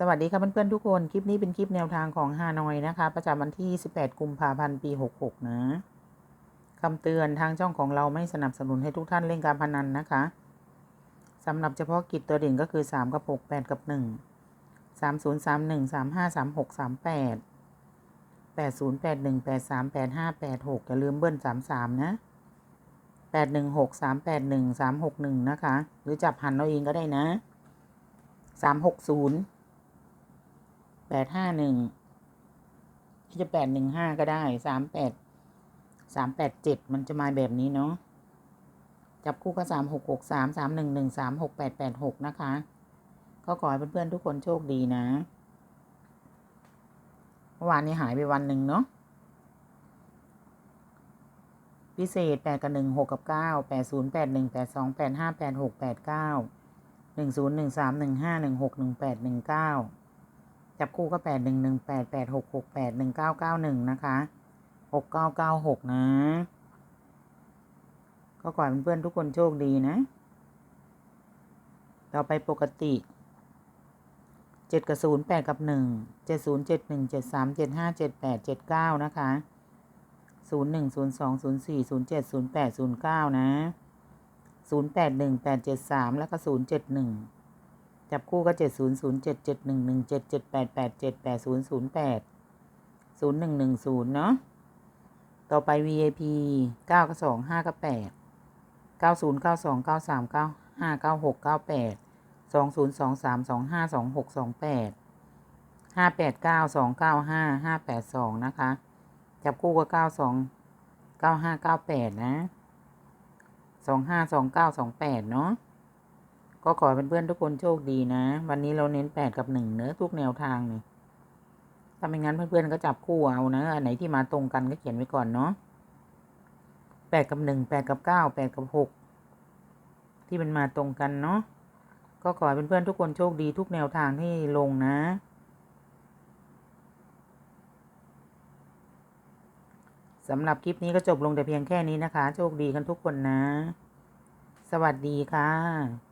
สวัสดีค่ะเพื่อนๆทุกคน คลิปนี้เป็นคลิปแนวทางของฮานอยนะคะ ประจำวันที่ 18 กุมภาพันธ์ ปี 66 นะคำเตือนทางช่องของเราไม่สนับสนุนให้ทุกท่านเล่นการพนันนะคะสำหรับเฉพาะกิจตัวเด่นก็คือ 3 กับ 6 8 กับ 1 3 0 3 1 3 5 3 6 3 8 8 0 8 1 8 3 8 5 8 6 อย่าลืมเบิ้ล 3 3 นะ 8 1 6 3 8 1 3 6 1 นะคะ หรือจับหันเอาเองก็ได้นะ 3 6 0 แปดห้าหนึ่งจะแปดหนึ่งห้าก็ได้สามแปดสามแปดเจ็ดมันจะมาแบบนี้เนาะจับคู่ก็สามหกหกสามสามหนึ่งหนึ่งสามหกแปดแปดหกนะคะก็ขอให้เพื่อนๆทุกคนโชคดีนะเมื่อวานนี้หายไปวันหนึ่งเนาะพิเศษแปดกับหนึ่งหกกับเก้าแปดศูนย์แปดหนึ่งแปดสองแปดห้าแปดหกแปดเก้าหนึ่งศูนย์หนึ่งสามหนึ่งห้าหนึ่งหกหนึ่งแปดหนึ่งเก้า จับคู่ก็แปดหนึ่งหนึ่งแปดแปดหกหกแปดหนึ่งเก้าเก้าหนึ่งนะคะหกเก้าเก้าหกนะ ก็ขอให้เพื่อนๆทุกคนโชคดีนะ ต่อไปปกติเจ็ดกับศูนย์แปดกับหนึ่งเจ็ดศูนย์เจ็ดหนึ่งเจ็ดสามเจ็ดห้าเจ็ดแปดเจ็ดเก้านะคะศูนย์หนึ่งศูนย์สองศูนย์สี่ศูนย์เจ็ดศูนย์แปดศูนย์เก้านะศูนย์แปดหนึ่งแปดเจ็ดสามแล้วก็ศูนย์เจ็ดหนึ่ง จับคู่ก็เจ็ดศูนย์ศูนย์เจ็ดเจ็ดหนึ่งหนึ่งเจ็ดเจ็ดแปดแปดเจ็ดแปดศูนย์ศูนย์แปดศูนย์หนึ่งหนึ่งศูนย์เนาะต่อไป VIP เก้ากับสองห้ากับแปดเก้าศูนย์เก้าสองเก้าสามเก้าห้าเก้าหกเก้าแปดสองศูนย์สองสามสองห้าสองหกสองแปดห้าแปดเก้าสองเก้าห้าห้าแปดสองนะคะ จับคู่ก็เก้าสองเก้าห้าเก้าแปดนะสองห้าสองเก้าสองแปดเนาะ ก็ขอเป็นเพื่อนทุกคนโชคดีนะ วันนี้เราเน้นแปดกับหนึ่งเนื้อทุกแนวทางเนี่ยถ้าไม่งั้นเพื่อนๆก็จับคู่เอานะอันไหนที่มาตรงกันก็เขียนไว้ก่อนเนาะแปดกับหนึ่งแปดกับเก้าแปดกับหกที่มันมาตรงกันเนาะก็ขอให้เพื่อนๆทุกคนโชคดีทุกแนวทางที่ลงนะ สำหรับคลิปนี้ก็จบลงแต่เพียงแค่นี้นะคะ โชคดีกันทุกคนนะ สวัสดีค่ะ